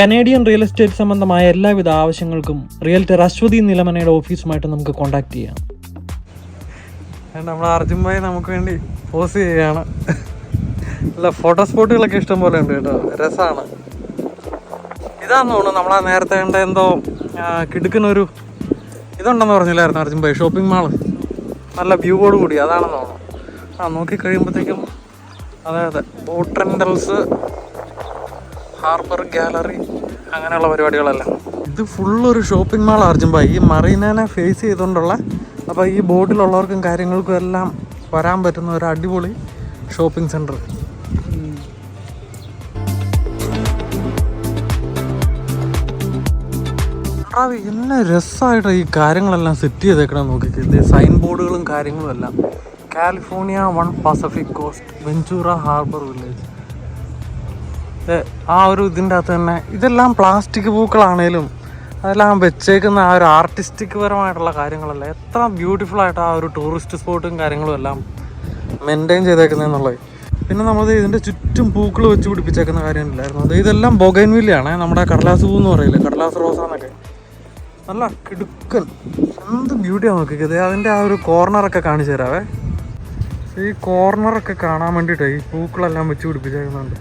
Canadian real estate സംബന്ധമായ എല്ലാവിധ ആവശ്യങ്ങൾക്കും റിയൽറ്റർ അശ്വതി നിലമനയുടെ ഓഫീസുമായിട്ട് നമുക്ക് കോൺടാക്ട് ചെയ്യാം. നമ്മൾ അർജുൻ ഭായി നമുക്ക് വേണ്ടി പോസ് ചെയ്യുകയാണ്. അല്ല ഫോട്ടോ സ്പോട്ടുകളൊക്കെ ഇഷ്ടം പോലെ ഉണ്ട് കേട്ടോ. രസമാണ് ഇതാന്ന് തോന്നുന്നു നമ്മളാ നേരത്തെ കണ്ട എന്തോ കിടക്കുന്ന കിടുക്കുന്നൊരു ഇതുണ്ടെന്ന് പറഞ്ഞില്ലായിരുന്നു അർജുൻ ഭായി? ഷോപ്പിംഗ് മാൾ നല്ല വ്യൂവോട് കൂടി അതാണെന്ന് തോന്നുന്നു. ആ നോക്കി കഴിയുമ്പോഴത്തേക്കും അതെ അതെ ബോട്ട് റെൻഡൽസ് ഹാർബർ ഗാലറി അങ്ങനെയുള്ള പരിപാടികളല്ല. ഇത് ഫുള്ളൊരു ഷോപ്പിംഗ് മാൾ ഭായി ഈ മറീനനെ ഫേസ് ചെയ്തുകൊണ്ടുള്ള അപ്പോൾ ഈ ബോട്ടിലുള്ളവർക്കും കാര്യങ്ങൾക്കും എല്ലാം വരാൻ പറ്റുന്ന ഒരു അടിപൊളി ഷോപ്പിംഗ് സെന്റർ എന്നെ രസമായിട്ട് ഈ കാര്യങ്ങളെല്ലാം സെറ്റ് ചെയ്തേക്കണം നോക്കിക്കേ. ഇത് സൈൻ ബോർഡുകളും കാര്യങ്ങളും എല്ലാം. California one Pacific Coast Ventura Harbor Village. ആ ഒരു ഇതിന്റെ അകത്ത് തന്നെ ഇതെല്ലാം പ്ലാസ്റ്റിക് പൂക്കളാണേലും അതെല്ലാം വെച്ചേക്കുന്ന ആ ഒരു ആർട്ടിസ്റ്റിക് പരമായിട്ടുള്ള കാര്യങ്ങളല്ല? എത്ര ബ്യൂട്ടിഫുൾ ആയിട്ട് ആ ഒരു ടൂറിസ്റ്റ് സ്പോട്ടും കാര്യങ്ങളും എല്ലാം മെയിന്റെയിൻ ചെയ്തേക്കുന്നതെന്നുള്ളത് പിന്നെ നമ്മൾ ഇതിന്റെ ചുറ്റും പൂക്കൾ വെച്ച് പിടിപ്പിച്ചേക്കുന്ന കാര്യമില്ലായിരുന്നു അത് ഇതെല്ലാം ബൊഗൈൻവില്ലയാണ് നമ്മുടെ കടലാസ് പൂ എന്ന് പറയില്ലേ? കടലാസ് റോസ എന്നൊക്കെ. നല്ല കിടുക്കൻ എന്ത് ബ്യൂട്ടിയാണ് നോക്കിയത് അതിന്റെ ആ ഒരു കോർണറൊക്കെ കാണിച്ചു തരാവേ. ഈ കോർണറൊക്കെ കാണാൻ വേണ്ടിയിട്ട് ഈ പൂക്കളെല്ലാം വെച്ച് പിടിപ്പിച്ചേക്കുന്നുണ്ട്.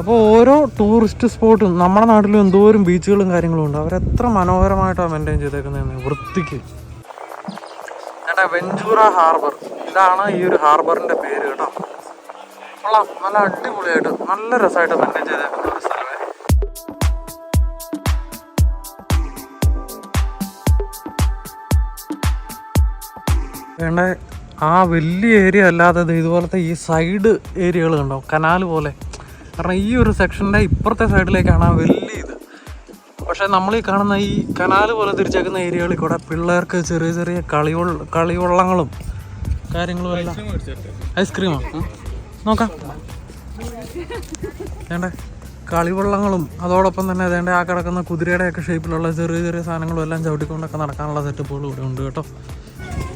അപ്പോൾ ഓരോ ടൂറിസ്റ്റ് സ്പോട്ടും നമ്മുടെ നാട്ടിലും എന്തോരം ബീച്ചുകളും കാര്യങ്ങളും ഉണ്ട്. അവരെത്ര മനോഹരമായിട്ടാണ് മെയിന്റെയിൻ ചെയ്തേക്കുന്നതെന്ന് വൃത്തിക്ക്. ചേട്ടാ വെഞ്ചൂറ ഹാർബർ ഇതാണ് ഈ ഒരു ഹാർബറിന്റെ പേര് കേട്ടോ. കൊള്ളാം. നല്ല അടിപൊളിയായിട്ട് നല്ല രസമായിട്ട് മെയിന്റെയിൻ ചെയ്തേക്കുന്ന ഒരു സ്ഥലമേ വേണ്ട ആ വലിയ ഏരിയ അല്ലാതെ ഇതുപോലത്തെ ഈ സൈഡ് ഏരിയകൾ കണ്ടോ? കനാൽ പോലെ. കാരണം ഈ ഒരു സെക്ഷന്റെ ഇപ്പുറത്തെ സൈഡിലേക്കാണ് ആ വലിയ ഇത്. പക്ഷേ നമ്മൾ ഈ കാണുന്ന ഈ കനാൽ പോലെ തിരിച്ചേക്കുന്ന ഏരിയകളിൽ കൂടെ പിള്ളേർക്ക് ചെറിയ ചെറിയ കളിയൊ കളിവള്ളങ്ങളും കാര്യങ്ങളും എല്ലാം. ഐസ്ക്രീമോ? നോക്കാം. വേണ്ടേ? കളിവള്ളങ്ങളും അതോടൊപ്പം തന്നെ അതേണ്ട ആ കിടക്കുന്ന കുതിരയുടെയൊക്കെ ഷേപ്പിലുള്ള ചെറിയ ചെറിയ സാധനങ്ങളും എല്ലാം ചവിട്ടിക്കൊണ്ടൊക്കെ നടക്കാനുള്ള സെറ്റപ്പുകളും ഇവിടെ ഉണ്ട് കേട്ടോ.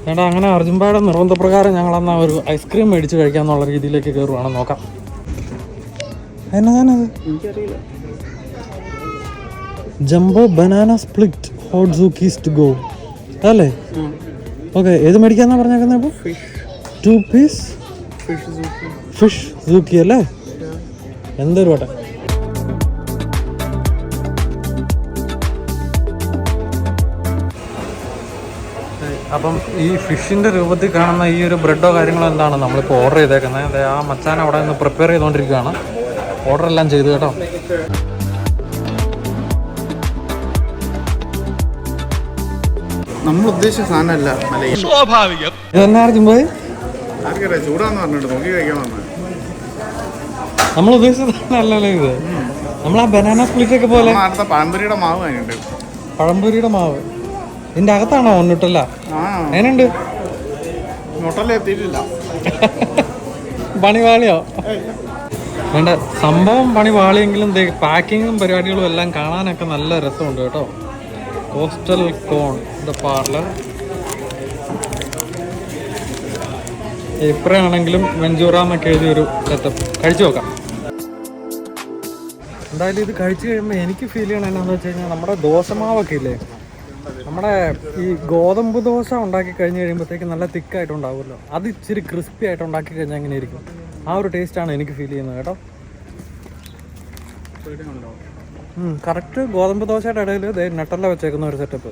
വേണ്ട അങ്ങനെ അർജുൻബായുടെ നിർബന്ധപ്രകാരം ഞങ്ങൾ അന്ന് ഒരു ഐസ്ക്രീം മേടിച്ച് കഴിക്കാമെന്നുള്ള രീതിയിലേക്ക് കയറുവാണ് നോക്കാം. എന്നതാണത് jumbo banana split hot zookies to go. അല്ലേ? ഓക്കെ ഏത് മേടിക്കാന്നാ പറഞ്ഞേക്കുന്നത് അപ്പോൾ ടു പീസ് ഫിഷ് സൂക്കി അല്ലേ? എന്തൊരു വട്ടെ. അപ്പം ഈ ഫിഷിന്റെ രൂപത്തിൽ കാണുന്ന ഈ ഒരു ബ്രെഡോ കാര്യങ്ങളോ എന്താണ് നമ്മളിപ്പോൾ ഓർഡർ ചെയ്തേക്കുന്നത് ആ മച്ചാൻ അവിടെ നിന്ന് പ്രിപ്പയർ ചെയ്തുകൊണ്ടിരിക്കുകയാണ് ഓർഡർ എല്ലാം ചെയ്തു കേട്ടോ. നമ്മൾ ഉദ്ദേശിച്ച സാധനമല്ല സ്വാഭാവികം. ചൂടാന്ന് പറഞ്ഞിട്ട് നോക്കി കഴിക്കാൻ വന്നത് നമ്മൾ സാധനമല്ലല്ലോ ഇത്. നമ്മൾ ആ ബനാന സ്പ്ലിറ്റ് ഒക്കെ പോലെ. പഴംപൊരിയുടെ മാവ് കഴിഞ്ഞിട്ട്. പഴംപൊരിയുടെ മാവ്. ഇതിന്റെ അകത്താണോ ഒന്നിട്ടല്ല? ആ. അതിനുണ്ട് മുട്ടല്ലേ എത്തിയിട്ടില്ല. പണിവാളിയോ? വേണ്ട സംഭവം പണി പാളിയെങ്കിലും പാക്കിങ്ങും പരിപാടികളും എല്ലാം കാണാനൊക്കെ നല്ല രസമുണ്ട് കേട്ടോ. കോസ്റ്റൽ കോൺ ദ പാർലർ ഇപ്പഴാണെങ്കിലും എഴുതിയ ഒരു സെറ്റപ്പ് കഴിച്ചു നോക്കാം. എന്തായാലും ഇത് കഴിച്ചു കഴിയുമ്പോൾ എനിക്ക് ഫീൽ ചെയ്യണം എന്നാന്ന് വെച്ച് കഴിഞ്ഞാൽ നമ്മുടെ ദോശമാവൊക്കെ ഇല്ലേ? നമ്മുടെ ഈ ഗോതമ്പ് ദോശ ഉണ്ടാക്കി കഴിഞ്ഞ് കഴിയുമ്പോഴത്തേക്ക് നല്ല തിക്കായിട്ടുണ്ടാവുമല്ലോ അത് ഇച്ചിരി ക്രിസ്പി ആയിട്ട് ഉണ്ടാക്കി കഴിഞ്ഞാൽ അങ്ങനെ ഇരിക്കും ആ ഒരു ടേസ്റ്റാണ് എനിക്ക് ഫീൽ ചെയ്യുന്നത് കേട്ടോ. കറക്റ്റ് ഗോതമ്പ് ദോശയുടെ ഇടയിൽ നട്ടല്ല വെച്ചേക്കുന്ന ഒരു സെറ്റപ്പ്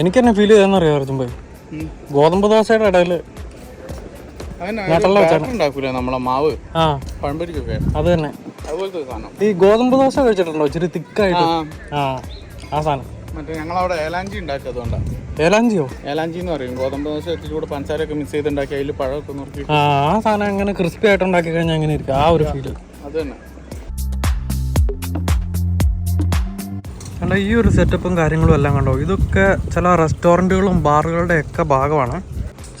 എനിക്ക് തന്നെ ഫീൽ ചെയ്തെന്ന് അറിയാം അർജുൻ ഭായി? ഗോതമ്പ് ദോശയുടെ ഇടയിൽ അത് തന്നെ. ഈ ഗോതമ്പ് ദോശ കഴിച്ചിട്ടുണ്ടോ? ഇച്ചിരി തിക്കായിട്ട് ആ ആ സാധനം. മറ്റേ ഞങ്ങളവിടെ ഏലാഞ്ചി ഉണ്ടാക്കിയത് അതുകൊണ്ടാണ് ഏലാഞ്ചിയോ? ഏലാഞ്ചി എന്ന് പറയും. ഗോതമ്പ് ദോശ വെച്ചിട്ട് കൂടെ പഞ്ചസാരയൊക്കെ മിക്സ് ചെയ്തുണ്ടാക്കി അതിൽ പഴമൊക്കെ നോക്കി ആ ആ സാധനം അങ്ങനെ ക്രിസ്പി ആയിട്ട് ഉണ്ടാക്കി കഴിഞ്ഞാൽ എങ്ങനെ ഇരിക്കും. ആ ഒരു ഫീൽ അത് തന്നെ. അല്ല ഈ ഒരു സെറ്റപ്പും കാര്യങ്ങളും എല്ലാം കണ്ടോ? ഇതൊക്കെ ചില റെസ്റ്റോറന്റുകളും ബാറുകളുടെ ഒക്കെ ഭാഗമാണ്.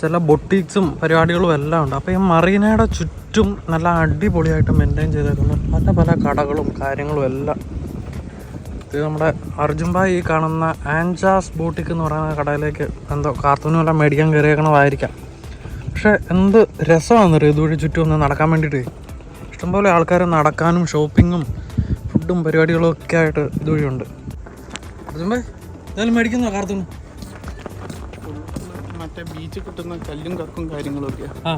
ചില ബൊട്ടീക്സും പരിപാടികളും എല്ലാം ഉണ്ട്. അപ്പോൾ ഈ മറീനയുടെ ചുറ്റും നല്ല അടിപൊളിയായിട്ട് മെയിന്റെയിൻ ചെയ്തേക്കുന്ന പല പല കടകളും കാര്യങ്ങളും എല്ലാം ഇത് നമ്മുടെ അർജുൻ ഭായ് ഈ കാണുന്ന ആൻജാസ് ബോട്ടിക് എന്ന് പറയുന്ന കടയിലേക്ക് എന്തോ കാർത്തൂനും എല്ലാം മേടിക്കാൻ കയറിയേക്കണതായിരിക്കാം. പക്ഷെ എന്ത് രസമാണെന്നറിയോ ഇതുവഴി ചുറ്റും ഒന്ന് നടക്കാൻ വേണ്ടിയിട്ട്? ഇഷ്ടംപോലെ ആൾക്കാർ നടക്കാനും ഷോപ്പിങ്ങും ഫുഡും പരിപാടികളും ഒക്കെ ആയിട്ട് ഇതുവഴി ഉണ്ട്. ഭായ് എന്തായാലും മേടിക്കുന്ന കാർത്തൂൺ മറ്റേ ബീച്ച് കിട്ടുന്ന കല്ലും കക്കും കാര്യങ്ങളും ആ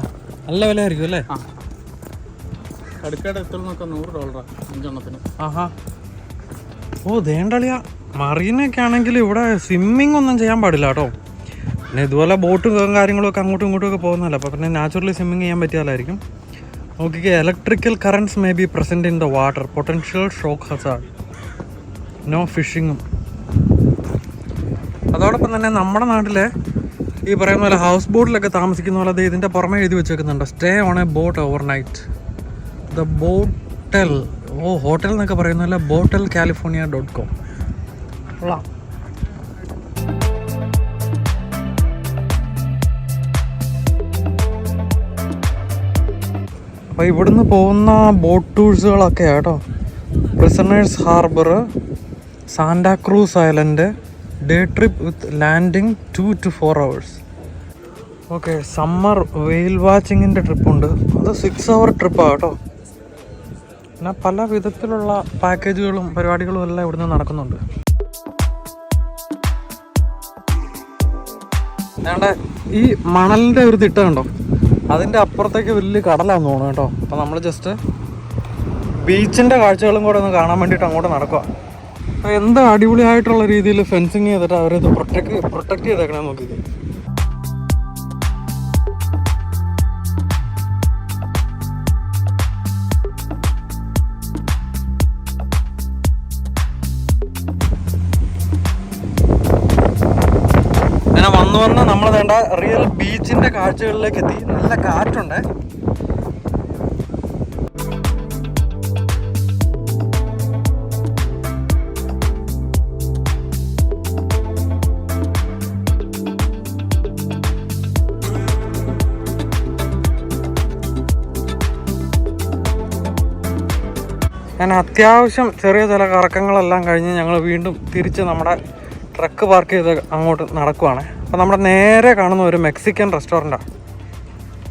നല്ല വില ആയിരിക്കും അല്ലേ കടുക്കയുടെ എത്തുന്നൊക്കെ നൂറ് ഡോളറാണ് അഞ്ചെണ്ണത്തിന്. ആഹാ. ഓ ദേണ്ടളിയ മറീനൊക്കെ ആണെങ്കിൽ ഇവിടെ സ്വിമ്മിങ് ഒന്നും ചെയ്യാൻ പാടില്ല കേട്ടോ. പിന്നെ ഇതുപോലെ ബോട്ടും കാര്യങ്ങളും ഒക്കെ അങ്ങോട്ടും ഇങ്ങോട്ടും ഒക്കെ പോകുന്നതല്ല. അപ്പോൾ പിന്നെ നാച്ചുറലി സ്വിമ്മിങ് ചെയ്യാൻ പറ്റിയാലായിരിക്കും നോക്കിക്കേ electrical currents may be present in the water potential shock hazard no ഫിഷിങ്ങും അതോടൊപ്പം തന്നെ നമ്മുടെ നാട്ടിലെ ഈ പറയുന്ന പോലെ ഹൗസ് ബോട്ടിലൊക്കെ താമസിക്കുന്ന പോലെ അത് ഇതിന്റെ പുറമെ എഴുതി വെച്ചേക്കുന്നുണ്ട്. Stay on a boat overnight the boatel oh hotel എന്നൊക്കെ പറയുന്നതല്ല ബോട്ടൽ കാലിഫോർണിയ ഡോട്ട് കോം അപ്പോൾ ഇവിടുന്ന് പോകുന്ന ബോട്ട് ടൂഴ്സുകളൊക്കെ കേട്ടോ Prisoners Harbor Santa Cruz Island day trip with landing two to four hours okay summer whale വാച്ചിങ്ങിന്റെ ട്രിപ്പുണ്ട് അത് സിക്സ് അവർ ട്രിപ്പാണ് കേട്ടോ. പിന്നെ പല വിധത്തിലുള്ള പാക്കേജുകളും പരിപാടികളും എല്ലാം ഇവിടുന്ന് നടക്കുന്നുണ്ട്. ഞങ്ങളുടെ ഈ മണലിന്റെ ഒരു തിട്ട കണ്ടോ? അതിന്റെ അപ്പുറത്തേക്ക് വലിയ കടലാന്ന് തോന്നുന്നു കേട്ടോ. അപ്പം നമ്മൾ ജസ്റ്റ് ബീച്ചിന്റെ കാഴ്ചകളും കൂടെ ഒന്ന് കാണാൻ വേണ്ടിയിട്ട് അങ്ങോട്ട് നടക്കുക അപ്പോൾ എന്ത് അടിപൊളിയായിട്ടുള്ള രീതിയിൽ ഫെൻസിങ് ചെയ്തിട്ട് അവരത് പ്രൊട്ടക്ട് പ്രൊട്ടക്ട് ചെയ്തേക്കണേ നോക്കിയത് അങ്ങനെ വന്നു വന്ന് നമ്മൾ വേണ്ട റിയൽ ബീച്ചിന്റെ കാഴ്ചകളിലേക്ക് എത്തി നല്ല കാറ്റുണ്ട്. ഞാൻ അത്യാവശ്യം ചെറിയ ചില കറക്കങ്ങളെല്ലാം കഴിഞ്ഞ് ഞങ്ങൾ വീണ്ടും തിരിച്ച് നമ്മുടെ ട്രക്ക് പാർക്ക് ചെയ്ത് അങ്ങോട്ട് നടക്കുവാണ്. അപ്പോൾ നമ്മുടെ നേരെ കാണുന്ന ഒരു മെക്സിക്കൻ റെസ്റ്റോറന്റാണ്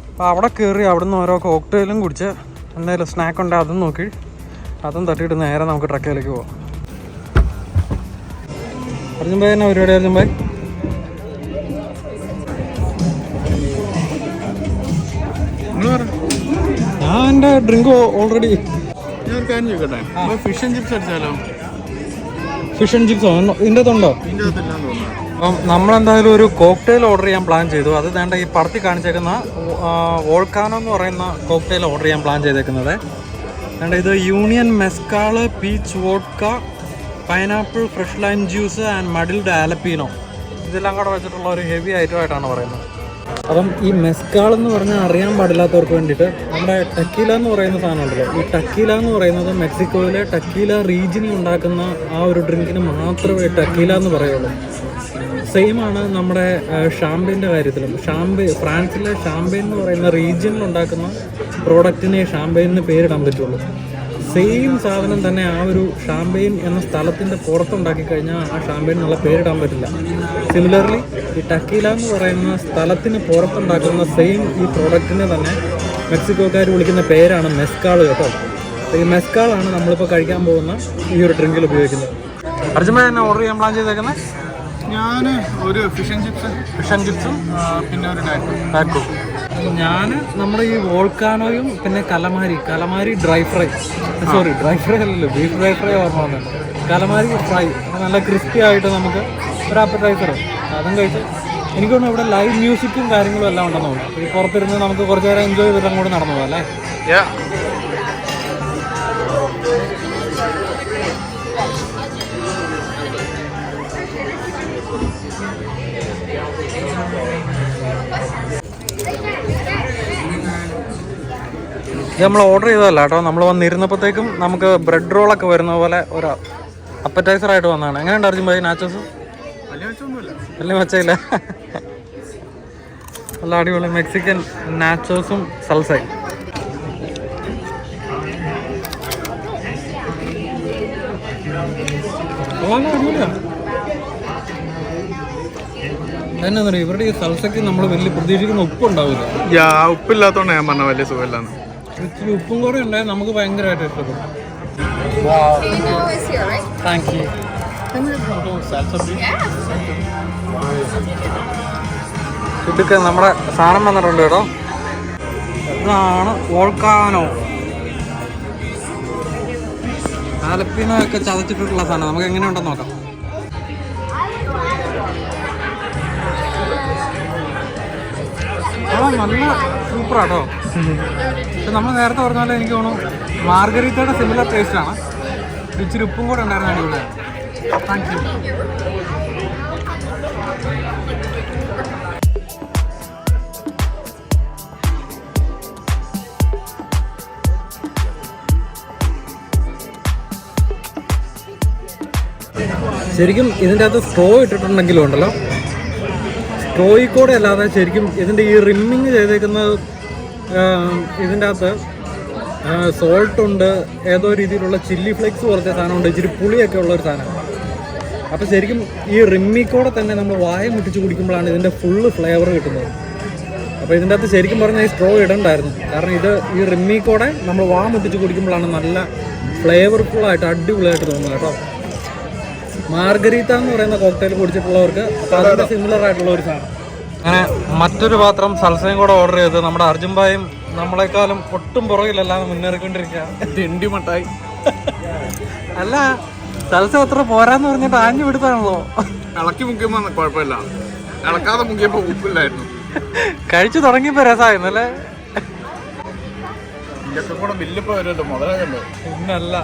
അപ്പോൾ അവിടെ കയറി അവിടെ നിന്ന് ഓരോ കോക്ടെയിലും കുടിച്ച് എന്തെങ്കിലും സ്നാക്ക് ഉണ്ടെങ്കിൽ അതും നോക്കി. അതും തട്ടിയിട്ട് നേരെ നമുക്ക് ട്രക്കിലേക്ക് പോവാം. അർജുൻ ഭായി എന്നാ പരിപാടി അർജുൻ ഭായി? ഞാൻ എന്റെ ഡ്രിങ്ക് ഓൾറെഡി ഞാൻ ഒരു കാര്യം ചോദിക്കട്ടെ? ഫിഷ് ആൻഡ് ചിപ്സ് അടിച്ചാലോ? ഫിഷ് ആൻഡ് ചിപ്സോ ഇതിന്റെ അകത്തുണ്ടോ അപ്പം നമ്മളെന്തായാലും ഒരു കോക്ടെയിൽ ഓർഡർ ചെയ്യാൻ പ്ലാൻ ചെയ്തു. അത് വേണ്ട ഈ പടത്തി കാണിച്ചേക്കുന്ന വോൾക്കാനോ എന്ന് പറയുന്ന കോക്ടെയിൽ ഓർഡർ ചെയ്യാൻ പ്ലാൻ ചെയ്തേക്കുന്നത്. വേണ്ട ഇത് Union Mezcal peach vodka pineapple fresh lime juice and muddled jalapeno ഇതെല്ലാം കൂടെ വെച്ചിട്ടുള്ള ഒരു ഹെവി ഐറ്റം ആയിട്ടാണ് പറയുന്നത്. അപ്പം ഈ മെസ്കാൾ എന്ന് പറഞ്ഞാൽ അറിയാൻ പാടില്ലാത്തവർക്ക് വേണ്ടിയിട്ട് നമ്മുടെ ടക്കീല എന്ന് പറയുന്ന സാധനം ഉണ്ടല്ലോ. ഈ ടക്കീല എന്ന് പറയുന്നത് മെക്സിക്കോയിലെ ടക്കീല റീജിയനിൽ ഉണ്ടാക്കുന്ന ആ ഒരു ഡ്രിങ്കിന് മാത്രമേ ടക്കീല എന്ന് പറയുള്ളൂ. സെയിം ആണ് നമ്മുടെ ഷാമ്പയിന്റെ കാര്യത്തിലും. ഷാമ്പെ ഫ്രാൻസിലെ ഷാമ്പയിൻ എന്ന് പറയുന്ന റീജിയനിൽ ഉണ്ടാക്കുന്ന പ്രോഡക്റ്റിനെ ഷാമ്പയിൻ എന്ന് പേരിടാൻ പറ്റുള്ളൂ. സെയിം സാധനം തന്നെ ആ ഒരു ഷാമ്പയിൻ എന്ന സ്ഥലത്തിന്റെ പുറത്തുണ്ടാക്കി കഴിഞ്ഞാൽ ആ ഷാമ്പയിൻ എന്നുള്ള പേരിടാൻ പറ്റില്ല. സിമിലർലി ഈ ടക്കീല എന്ന് പറയുന്ന സ്ഥലത്തിന് പുറത്തുണ്ടാക്കുന്ന സെയിം ഈ പ്രോഡക്റ്റിനെ തന്നെ മെക്സിക്കോക്കാർ വിളിക്കുന്ന പേരാണ് മെസ്കാൾ കേട്ടോ. ഈ മെസ്കാളാണ് നമ്മളിപ്പോൾ കഴിക്കാൻ പോകുന്ന ഈ ഒരു ഡ്രിങ്കിൽ ഉപയോഗിക്കുന്നത്. അർജുന തന്നെ ഓർഡർ ചെയ്യാൻ പ്ലാൻ ചെയ്തേക്കുന്നത് ഞാൻ ഒരു fish and chips fish and ചിപ്സും പിന്നെ ഒരു ഡാറ്റ് ടാക്കോ ഞാൻ നമ്മുടെ ഈ വോൾക്കാനോയും പിന്നെ calamari calamari dry fry sorry dry fry അല്ലല്ലോ ബീഫ് ഡ്രൈ ഫ്രൈ ഓർമ്മ വന്നത് കലമാരി ഫ്രൈ നല്ല ക്രിസ്പി ആയിട്ട് നമുക്ക് ഒരു അപ്പറ്റൈസർ അതും കഴിച്ച്. എനിക്ക് തോന്നുന്നു ഇവിടെ ലൈവ് മ്യൂസിക്കും കാര്യങ്ങളും എല്ലാം ഉണ്ടെന്ന് തോന്നുന്നു. ഈ പുറത്തിരുന്ന് നമുക്ക് കുറച്ച് നേരം എൻജോയ് ചെയ്തിട്ട് അങ്ങോട്ട് നടന്നു പോകാം അല്ലേ? ഇത് നമ്മൾ ഓർഡർ ചെയ്തതല്ല കേട്ടോ. നമ്മൾ വന്നിരുന്നപ്പോഴത്തേക്കും നമുക്ക് ബ്രെഡ് റോളൊക്കെ വരുന്ന പോലെ ഒരു അപ്പറ്റൈസർ ആയിട്ട് വന്നതാണ്. എങ്ങനെയുണ്ട് അർജുൻ ഭായി നാച്ചോസ് വലിയ മച്ചയില്ല നല്ല അടിപൊളി മെക്സിക്കൻ നാച്ചോസും സൽസയും. എന്നാ പറയുക ഇവരുടെ ഈ സൽസയ്ക്ക് നമ്മൾ വലിയ പ്രതീക്ഷിക്കുന്ന ഉപ്പ് ഉണ്ടാവില്ല യാ ഉപ്പില്ലാത്തോണ്ട് ഞാൻ പറഞ്ഞ വലിയ സുഖമില്ലാന്ന്. ഇച്ചിരി ഉപ്പും കൂടെ ഉണ്ടായാൽ നമുക്ക് ഭയങ്കരമായിട്ട് ഇഷ്ടപ്പെടും? താങ്ക് യു ഇതൊക്കെ നമ്മുടെ സാധനം വന്നിട്ടുണ്ട് കേട്ടോ. ഇതാണ് ഓൾക്കാനോ ആലപ്പിനോ ഒക്കെ ചതച്ചിട്ടുള്ള സാധനം. നമുക്ക് എങ്ങനെ ഉണ്ടെന്ന് നോക്കാം. ആ നല്ല സൂപ്പറാട്ടോ. പക്ഷെ നമ്മൾ നേരത്തെ പറഞ്ഞ പോലെ എനിക്ക് തോന്നുന്നു മാർഗരീത്തയുടെ സിമിലർ ടേസ്റ്റാണ് ഇച്ചിരി ഉപ്പും കൂടെ ഉണ്ടായിരുന്നു അടിപൊളിയാണ് താങ്ക് you. ശരിക്കും ഇതിന്റെ അകത്ത് സ്ട്രോ ഇട്ടിട്ടുണ്ടെങ്കിലും ഉണ്ടല്ലോ സ്ട്രോയിൽ കൂടെ അല്ലാതെ ശരിക്കും ഇതിന്റെ ഈ റിമ്മിങ് ചെയ്തേക്കുന്നത് ഇതിന്റെ അകത്ത് സോൾട്ട് ഉണ്ട് ഏതോ രീതിയിലുള്ള ചില്ലി ഫ്ലേക്സ് പോലത്തെ സാധനമുണ്ട് ഇച്ചിരി പുളിയൊക്കെ ഉള്ളൊരു സാധനം അപ്പോൾ ശരിക്കും ഈ റിമ്മിക്കൂടെ തന്നെ നമ്മൾ വായ മുട്ടിച്ച് കുടിക്കുമ്പോഴാണ് ഇതിന്റെ ഫുള്ള് ഫ്ലേവർ കിട്ടുന്നത്. അപ്പോൾ ഇതിന്റെ അകത്ത് ശരിക്കും പറഞ്ഞാൽ ഈ സ്ട്രോ ഇടണ്ടായിരുന്നു. കാരണം ഇത് ഈ റിമ്മിക്കൂടെ നമ്മൾ വാ മുട്ടിച്ച് കുടിക്കുമ്പോഴാണ് നല്ല ഫ്ലേവർഫുൾ ആയിട്ട് അടിപൊളിയായിട്ട് തോന്നുന്നത് കേട്ടോ. മാർഗരീത്ത എന്ന് പറയുന്ന കോക്ടെയിൽ കുടിച്ചിട്ടുള്ളവർക്ക് അതിന്റെ സിമിലർ ആയിട്ടുള്ള ഒരു സാധനം. അങ്ങനെ മറ്റൊരു പാത്രം സൽസയും കൂടെ ഓർഡർ ചെയ്ത് നമ്മുടെ അർജുൻ ഭായും നമ്മളെക്കാളും ഒട്ടും പുറകിലല്ലാതെ മുന്നേറിക്കൊണ്ടിരിക്കുക തിണ്ടി മട്ടായി അല്ല സൽസ അത്ര പോരാന്ന് പറഞ്ഞിട്ട് ആഞ്ഞു വിടുത്താണല്ലോ ഇളക്കി മുക്കിയപ്പോ കുഴപ്പമില്ല. ഇളക്കാതെ മുക്കിയപ്പോ ഉപ്പില്ലായിരുന്നു. കഴിച്ചു തുടങ്ങിയപ്പോ രസമായിരുന്നു അല്ലേ? ഇതൊക്കെ കൂടെ ബില്ലിപ്പോ വരുമല്ലോ മുതലാകല്ലോ പിന്നല്ല.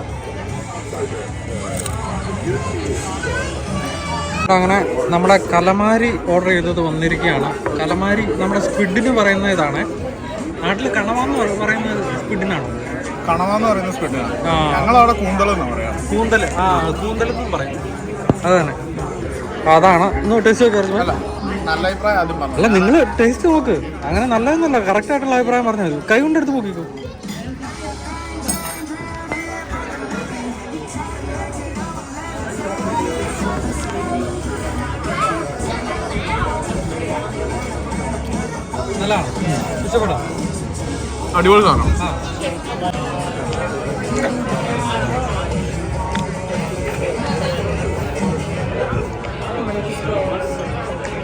അങ്ങനെ നമ്മുടെ കലമാരി ഓർഡർ ചെയ്തത് വന്നിരിക്കുകയാണ്. കലമാരി നമ്മുടെ സ്ക്വിഡിന് പറയുന്ന ഇതാണ്. നാട്ടിൽ കണവാന്ന് പറ- പറയുന്നത് സ്ക്വിഡിനാണോ കണവാന്ന് പറയുന്ന സ്പെഡിനാണ് ഞങ്ങളവിടെ കൂന്തൽ എന്ന് പറയാം. കൂന്തൽ ആ കൂന്തൽ എന്നും പറയും അതാണ് അതാണ്. ഒന്ന് ടേസ്റ്റ് നോക്കി അല്ല നല്ല അഭിപ്രായം ആദ്യം പറഞ്ഞു. അല്ല നിങ്ങൾ ടേസ്റ്റ് നോക്ക്. അങ്ങനെ നല്ലതെന്നല്ല കറക്റ്റ് ആയിട്ടുള്ള അഭിപ്രായം പറഞ്ഞാൽ മതി കൈ കൊണ്ടെടുത്ത് നോക്കിക്കോ നല്ലതാണ്. അടിപൊളി സാധനം.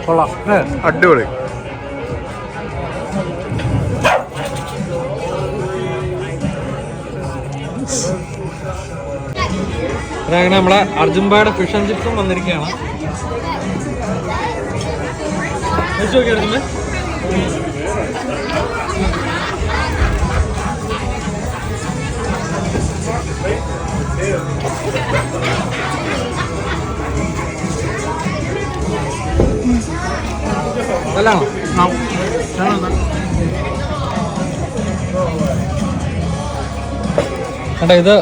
കൊള്ളാം. അടിപൊളി. അങ്ങനെ നമ്മളെ അർജുൻബായുടെ ഫിഷ് ആൻഡ് ചിപ്സും വന്നിരിക്കുകയാണ്. നോക്കി അർജുനെ? നല്ലതാണോ കണ്ടോ ഇത്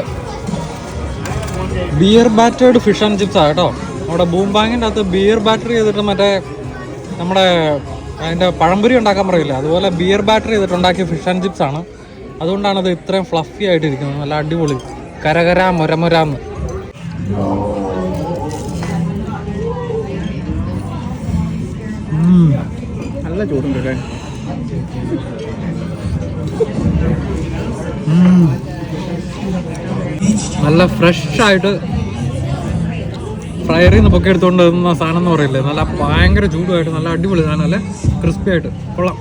beer battered fish and chips ആ കേട്ടോ. നമ്മുടെ ബൂം ബാങ്കിന്റെ അകത്ത് ബിയർ ബാറ്ററി ചെയ്തിട്ട് മറ്റേ നമ്മുടെ അതിന്റെ പഴംപുരി ഉണ്ടാക്കാൻ പറയില്ല? അതുപോലെ ബിയർ ബാറ്ററി ചെയ്തിട്ട് ഉണ്ടാക്കിയ ഫിഷ് ആൻഡ് ചിപ്സ് ആണ്. അതുകൊണ്ടാണ് അത് ഇത്രയും ഫ്ലഫി ആയിട്ടിരിക്കുന്നത്. നല്ല അടിപൊളി. കരകര മൊരമൊരാന്ന് നല്ല ചൂടുണ്ട് അല്ലേ? നല്ല ഫ്രഷ് ആയിട്ട് ഫ്രയറിൽ നിന്ന് പൊക്കെ എടുത്തുകൊണ്ട് വരുന്ന സാധനം എന്ന് പറയില്ലേ? നല്ല ഭയങ്കര ചൂടുമായിട്ട് നല്ല അടിപൊളി സാധനം അല്ലേ? ക്രിസ്പി ആയിട്ട്. കൊള്ളാം.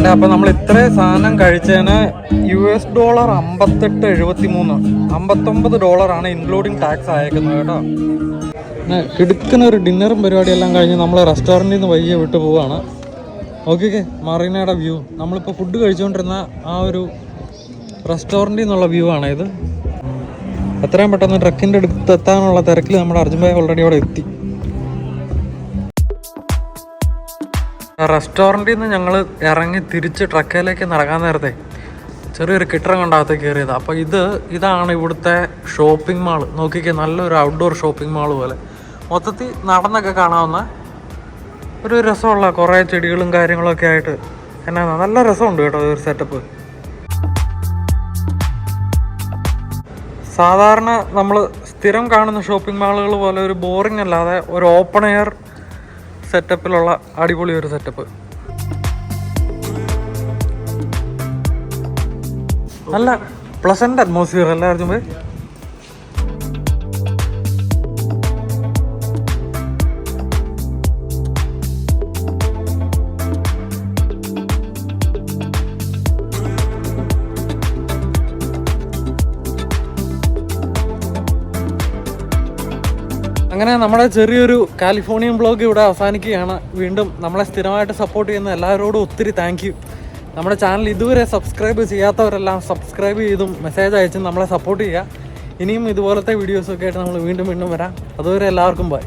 വേണ്ട അപ്പൊ നമ്മൾ ഇത്രയും സാധനം കഴിച്ചതിന് യു എസ് ഡോളർ അമ്പത്തെട്ട് എഴുപത്തി മൂന്ന് അമ്പത്തൊമ്പത് ആണ് ഇൻക്ലൂഡിങ് ടാക്സ് അയക്കുന്നത് കേട്ടോ. കിടുക്കുന്ന ഒരു ഡിന്നറും പരിപാടിയെല്ലാം കഴിഞ്ഞ് നമ്മൾ റെസ്റ്റോറന്റിൽ നിന്ന് വയ്യ വിട്ടു പോവാണ്. ഓക്കെ ഓക്കെ മറീനയുടെ വ്യൂ നമ്മളിപ്പോൾ ഫുഡ് കഴിച്ചുകൊണ്ടിരുന്ന ആ ഒരു റെസ്റ്റോറന്റിൽ നിന്നുള്ള വ്യൂ ആണ് ഇത്. എത്രയും പെട്ടെന്ന് ട്രക്കിന്റെ അടുത്ത് എത്താനുള്ള തിരക്കിൽ നമ്മുടെ അർജുൻ ഭായ് ഓൾറെഡി അവിടെ എത്തി. റെസ്റ്റോറന്റിൽ നിന്ന് ഞങ്ങൾ ഇറങ്ങി തിരിച്ച് ട്രക്കയിലേക്ക് നടക്കാൻ നേരത്തെ ചെറിയൊരു കെട്ടിടം കണ്ടാകത്ത് കയറിയത്. അപ്പോൾ ഇത് ഇതാണ് ഇവിടുത്തെ ഷോപ്പിംഗ് മാൾ നോക്കിക്കേ നല്ലൊരു ഔട്ട്ഡോർ ഷോപ്പിംഗ് മാൾ പോലെ. മൊത്തത്തിൽ നടന്നൊക്കെ കാണാവുന്ന ഒരു രസമുള്ള കുറേ ചെടികളും കാര്യങ്ങളൊക്കെ ആയിട്ട് എന്നാ നല്ല രസമുണ്ട് കേട്ടോ ഒരു സെറ്റപ്പ് സാധാരണ നമ്മൾ സ്ഥിരം കാണുന്ന ഷോപ്പിംഗ് മാളുകൾ പോലെ ഒരു ബോറിംഗ് അല്ലാതെ ഒരു ഓപ്പൺ എയർ സെറ്റപ്പിലുള്ള അടിപൊളി ഒരു സെറ്റപ്പ് നല്ല പ്ലസന്റ് അറ്റ്മോസ്ഫിയർ അല്ലേ അർജുൻ അങ്ങനെ നമ്മുടെ ചെറിയൊരു കാലിഫോർണിയൻ ബ്ലോഗ് ഇവിടെ അവസാനിക്കുകയാണ്. വീണ്ടും നമ്മളെ സ്ഥിരമായിട്ട് സപ്പോർട്ട് ചെയ്യുന്ന എല്ലാവരോടും ഒത്തിരി താങ്ക് യു നമ്മുടെ ചാനൽ ഇതുവരെ സബ്സ്ക്രൈബ് ചെയ്യാത്തവരെല്ലാം സബ്സ്ക്രൈബ് ചെയ്തും മെസ്സേജ് അയച്ചും നമ്മളെ സപ്പോർട്ട് ചെയ്യുക. ഇനിയും ഇതുപോലത്തെ വീഡിയോസൊക്കെ ആയിട്ട് നമ്മൾ വീണ്ടും വീണ്ടും വരാം. അതുവരെ എല്ലാവർക്കും ബൈ